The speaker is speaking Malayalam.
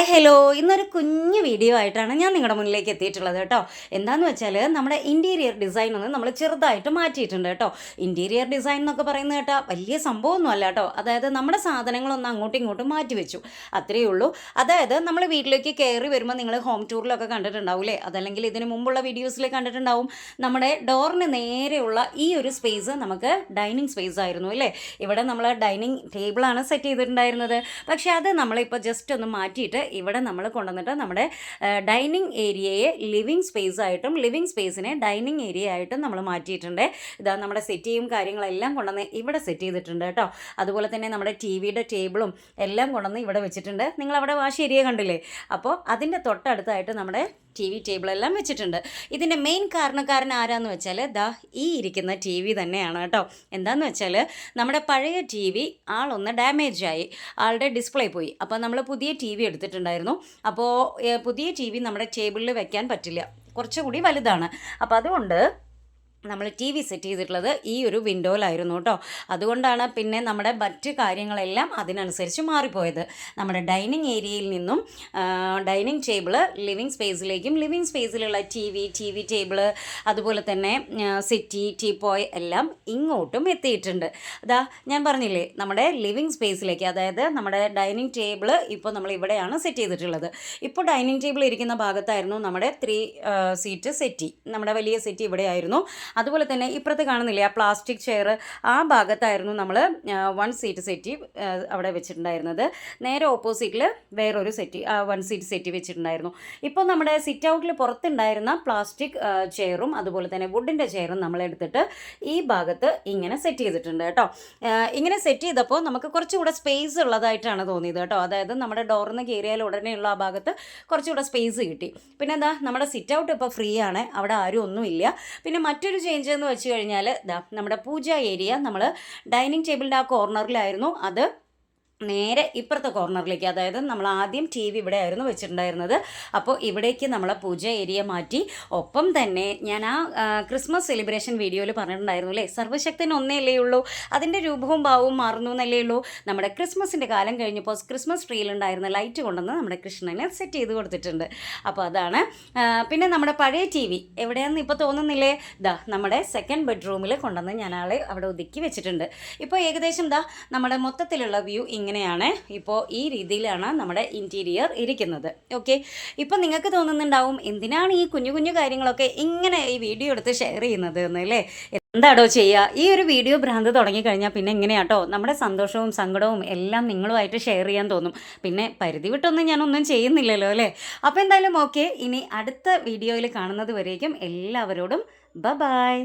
Hi hello. ഇന്നൊരു കുഞ്ഞു വീഡിയോ ആയിട്ടാണ് ഞാൻ നിങ്ങളുടെ മുന്നിലേക്ക് എത്തിയിട്ടുള്ളത് കേട്ടോ. എന്താന്ന് വെച്ചാൽ നമ്മുടെ ഇന്റീരിയർ ഡിസൈൻ ഒന്ന് നമ്മൾ ചെറുതായിട്ട് മാറ്റിയിട്ടുണ്ട് കേട്ടോ. ഇന്റീരിയർ ഡിസൈൻ എന്നൊക്കെ പറയുന്നത് കേട്ടോ വലിയ സംഭവമൊന്നും അല്ല കേട്ടോ. അതായത് നമ്മുടെ സാധനങ്ങളൊന്ന് അങ്ങോട്ടും ഇങ്ങോട്ടും മാറ്റി വെച്ചു. അത്രയേ ഉള്ളൂ. അതായത് നമ്മൾ വീട്ടിലേക്ക് കയറി വരുമ്പോൾ നിങ്ങൾ ഹോം ടൂറിലൊക്കെ കണ്ടിട്ടുണ്ടാവില്ലേ അതല്ലെങ്കിൽ ഇതിന് മുമ്പുള്ള വീഡിയോസിൽ കണ്ടിട്ടുണ്ടാവും. നമ്മുടെ ഡോറിന് നേരെയുള്ള ഈ ഒരു സ്പേസ് നമുക്ക് ഡൈനിങ് സ്പേസ് ആയിരുന്നു അല്ലേ? ഇവിടെ നമ്മൾ ഡൈനിങ് ടേബിളാണ് സെറ്റ് ചെയ്തിട്ടുണ്ടായിരുന്നത്. പക്ഷേ അത് നമ്മളിപ്പോൾ ജസ്റ്റ് ഒന്ന് മാറ്റിയിട്ട് ഇവിടെ നമ്മൾ കൊണ്ടുവന്നിട്ട് നമ്മുടെ ഡൈനിങ് ഏരിയയെ ലിവിങ് സ്പേസ് ആയിട്ടും ലിവിങ് സ്പേസിനെ ഡൈനിങ് ഏരിയ ആയിട്ടും നമ്മൾ മാറ്റിയിട്ടുണ്ട്. ഇതാ നമ്മുടെ സെറ്റിയും കാര്യങ്ങളെല്ലാം കൊണ്ടുവന്ന് ഇവിടെ സെറ്റ് ചെയ്തിട്ടുണ്ട് കേട്ടോ. അതുപോലെ തന്നെ നമ്മുടെ ടി വിയുടെ ടേബിളും എല്ലാം കൊണ്ടുവന്ന് ഇവിടെ വെച്ചിട്ടുണ്ട്. നിങ്ങൾ അവിടെ വാഷ് ഏരിയ കണ്ടില്ലേ? അപ്പോൾ അതിന്റെ തൊട്ടടുത്തായിട്ട് നമ്മുടെ ടി വി ടേബിളെല്ലാം വെച്ചിട്ടുണ്ട്. ഇതിന്റെ മെയിൻ കാരണക്കാരൻ ആരാന്ന് വെച്ചാൽ ദാ ഈ ഇരിക്കുന്ന ടി വി തന്നെയാണ് കേട്ടോ. എന്താന്ന് വെച്ചാൽ നമ്മുടെ പഴയ ടി വി ആളൊന്ന് ഡാമേജ് ആയി. ആളുടെ ഡിസ്പ്ലേ പോയി. അപ്പോൾ നമ്മൾ പുതിയ ടി വി എടുത്തിട്ടുണ്ടായിരുന്നു. അപ്പോൾ പുതിയ ടി വി നമ്മുടെ ടേബിളിൽ വെക്കാൻ പറ്റില്ല. കുറച്ചുകൂടി വലുതാണ്. അപ്പോൾ അതുകൊണ്ട് നമ്മൾ ടി വി സെറ്റ് ചെയ്തിട്ടുള്ളത് ഈ ഒരു വിൻഡോയിലായിരുന്നു കേട്ടോ. അതുകൊണ്ടാണ് പിന്നെ നമ്മുടെ മറ്റ് കാര്യങ്ങളെല്ലാം അതിനനുസരിച്ച് മാറിപ്പോയത്. നമ്മുടെ ഡൈനിങ് ഏരിയയിൽ നിന്നും ഡൈനിങ് ടേബിൾ ലിവിങ് സ്പേസിലേക്കും living സ്പേസിലുള്ള T V T V table അതുപോലെ തന്നെ സെറ്റി ടീപ്പോയ് എല്ലാം ഇങ്ങോട്ടും എത്തിയിട്ടുണ്ട്. അതാ ഞാൻ പറഞ്ഞില്ലേ നമ്മുടെ ലിവിങ് സ്പേസിലേക്ക് അതായത് നമ്മുടെ ഡൈനിങ് ടേബിൾ ഇപ്പോൾ നമ്മൾ ഇവിടെയാണ് സെറ്റ് ചെയ്തിട്ടുള്ളത്. ഇപ്പോൾ ഡൈനിങ് ടേബിൾ ഇരിക്കുന്ന ഭാഗത്തായിരുന്നു നമ്മുടെ ത്രീ സീറ്റ് സെറ്റി നമ്മുടെ വലിയ സെറ്റി ഇവിടെയായിരുന്നു. അതുപോലെ തന്നെ ഇപ്പുറത്ത് കാണുന്നില്ലേ ആ പ്ലാസ്റ്റിക് ചെയർ ആ ഭാഗത്തായിരുന്നു നമ്മൾ വൺ സീറ്റ് സെറ്റി അവിടെ വെച്ചിട്ടുണ്ടായിരുന്നത്. നേരെ ഓപ്പോസിറ്റിൽ വേറൊരു സെറ്റി വൺ സീറ്റ് സെറ്റി വെച്ചിട്ടുണ്ടായിരുന്നു. ഇപ്പോൾ നമ്മുടെ സിറ്റ് ഔട്ടിൽ പുറത്തുണ്ടായിരുന്ന പ്ലാസ്റ്റിക് ചെയറും അതുപോലെ തന്നെ വുഡിന്റെ ചെയറും നമ്മൾ എടുത്തിട്ട് ഈ ഭാഗത്ത് ഇങ്ങനെ സെറ്റ് ചെയ്തിട്ടുണ്ട് കേട്ടോ. ഇങ്ങനെ സെറ്റ് ചെയ്തപ്പോൾ നമുക്ക് കുറച്ചുകൂടെ സ്പേസ് ഉള്ളതായിട്ടാണ് തോന്നിയത് കേട്ടോ. അതായത് നമ്മുടെ ഡോറിൽ കയറിയാൽ ഉടനെയുള്ള ആ ഭാഗത്ത് കുറച്ചുകൂടെ സ്പേസ് കിട്ടി. പിന്നെ എന്താ നമ്മുടെ സിറ്റ് ഔട്ട് ഇപ്പോൾ ഫ്രീ ആണ്. അവിടെ ആരും ഒന്നുമില്ല. പിന്നെ മറ്റൊരു ചേഞ്ച് എന്ന് വെച്ച് കഴിഞ്ഞാൽ നമ്മുടെ പൂജ ഏരിയ നമ്മൾ ഡൈനിങ് ടേബിളിന്റെ ആ കോർണറിലായിരുന്നു അത് നേരെ ഇപ്പുറത്തെ കോർണറിലേക്ക് അതായത് നമ്മൾ ആദ്യം ടി വി ഇവിടെ ആയിരുന്നു വെച്ചിട്ടുണ്ടായിരുന്നത്. അപ്പോൾ ഇവിടേക്ക് നമ്മളെ പൂജ ഏരിയ മാറ്റി. ഒപ്പം തന്നെ ഞാൻ ആ ക്രിസ്മസ് സെലിബ്രേഷൻ വീഡിയോയിൽ പറഞ്ഞിട്ടുണ്ടായിരുന്നു അല്ലേ? സർവശക്തൻ ഒന്നേ അല്ലേ ഉള്ളൂ അതിന്റെ രൂപവും ഭാവവും മാറുന്നു എന്നല്ലേ ഉള്ളൂ. നമ്മുടെ ക്രിസ്മസിന്റെ കാലം കഴിഞ്ഞപ്പോൾ ക്രിസ്മസ് ട്രീയിലുണ്ടായിരുന്ന ലൈറ്റ് കൊണ്ടുവന്ന് നമ്മുടെ കൃഷ്ണനെ സെറ്റ് ചെയ്ത് കൊടുത്തിട്ടുണ്ട്. അപ്പോൾ അതാണ് പിന്നെ നമ്മുടെ പഴയ ടി വി. എവിടെയാണെന്ന് ഇപ്പോൾ തോന്നുന്നില്ലേ? ദാ നമ്മുടെ സെക്കൻഡ് ബെഡ്റൂമിൽ കൊണ്ടുവന്ന് ഞാൻ ആളെ അവിടെ ഒതുക്കി വെച്ചിട്ടുണ്ട്. ഇപ്പോൾ ഏകദേശം ദാ നമ്മുടെ മൊത്തത്തിലുള്ള വ്യൂ ഇങ്ങനെയാണ് ഇപ്പോൾ ഈ രീതിയിലാണ് നമ്മുടെ ഇന്റീരിയർ ഇരിക്കുന്നത്. ഓക്കെ ഇപ്പോൾ നിങ്ങൾക്ക് തോന്നുന്നുണ്ടാവും എന്തിനാണ് ഈ കുഞ്ഞു കുഞ്ഞു കാര്യങ്ങളൊക്കെ ഇങ്ങനെ ഈ വീഡിയോ എടുത്ത് ഷെയർ ചെയ്യുന്നത് എന്നല്ലേ എന്താടോ ചെയ്യുക ഈ ഒരു വീഡിയോ ഭ്രാന്ത് തുടങ്ങിക്കഴിഞ്ഞാൽ പിന്നെ എങ്ങനെയാട്ടോ? നമ്മുടെ സന്തോഷവും സങ്കടവും എല്ലാം നിങ്ങളുമായിട്ട് ഷെയർ ചെയ്യാൻ തോന്നും. പിന്നെ പരിധി വിട്ടൊന്നും ഞാനൊന്നും ചെയ്യുന്നില്ലല്ലോ അല്ലേ? അപ്പോൾ എന്തായാലും ഓക്കെ ഇനി അടുത്ത വീഡിയോയിൽ കാണുന്നത് വരേക്കും എല്ലാവരോടും ബ ബായ്